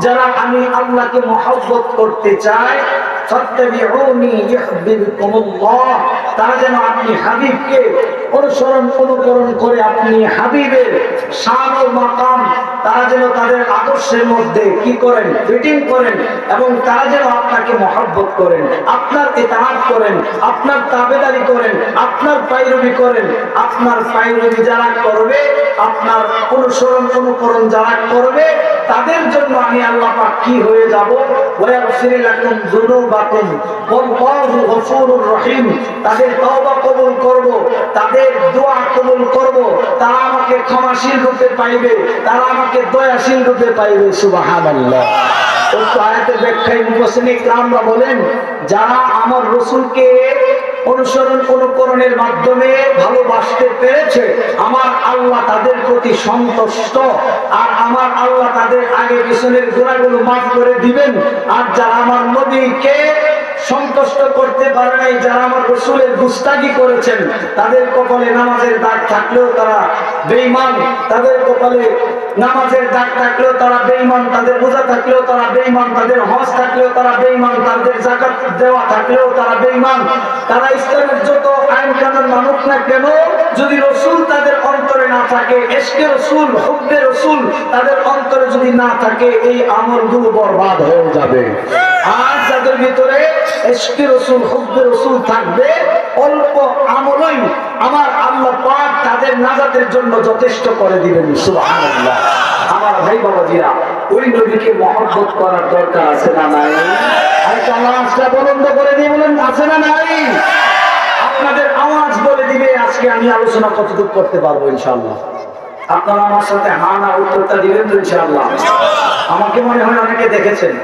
যারা আমি আল্লাহকে মহব্বত করতে চাই তারা যেন তাদের আদর্শের মধ্যে কি করেন, ফিটিং করেন, এবং তারা যেন আপনাকে করেন, আপনার ইতাআত করেন, আপনার তাবেদারি করেন, আপনার পাইরবি করেন, আপনার পাইরবি যারা করবে আপনার অনুসরণ অনুকরণ যারা করবে, তাদের জন্য আমি আল্লাহ কি হয়ে যাব? তাদের তাদের পাইবে, তারা আমাকে দয়াশীল পাইবে বলেন, যারা আমার রসুলকে অনুসরণ অনুকরণের মাধ্যমে ভালোবাসতে পেরেছে। আমার আল্লাহ তাদের প্রতি সন্তুষ্ট। আর আমার আল্লাহ তাদের আগে পিছনের গোড়াগুলো মাফ করে দিবেন। আর যারা আমার নবীকে সন্তুষ্ট করতে পারে নাই, যারা আমার রসুলের গুস্তাগি করেছেন, তাদের কপালে নামাজের দাগ থাকলেও তারা বেঈমান, তাদের কপালে নামাজের দাগ থাকলেও তারা বেঈমান, তাদের রোজা থাকলেও তারা বেঈমান, তাদের হজ থাকলেও তারা বেঈমান, তাদের জাকাত দেওয়া থাকলেও তারা বেঈমান। তারা ইসলামের যত আইন কানুন মানুক না কেন, যদি রসুল তাদের অন্তরে না থাকে, এসকে রসুল, হুব্বে রসুল, তাদের অন্তরে যদি না থাকে, এই আমলগুলো বরবাদ হয়ে যাবে। আর যাদের ভিতরে আপনাদের আওয়াজ বলে দিবে, আজকে আমি আলোচনা কতটুকু করতে পারব ইনশাআল্লাহ। আপনারা আমার সাথে হা না উত্তরটা দিবেন তো আমাকে মনে হয় অনেকে দেখেছেন।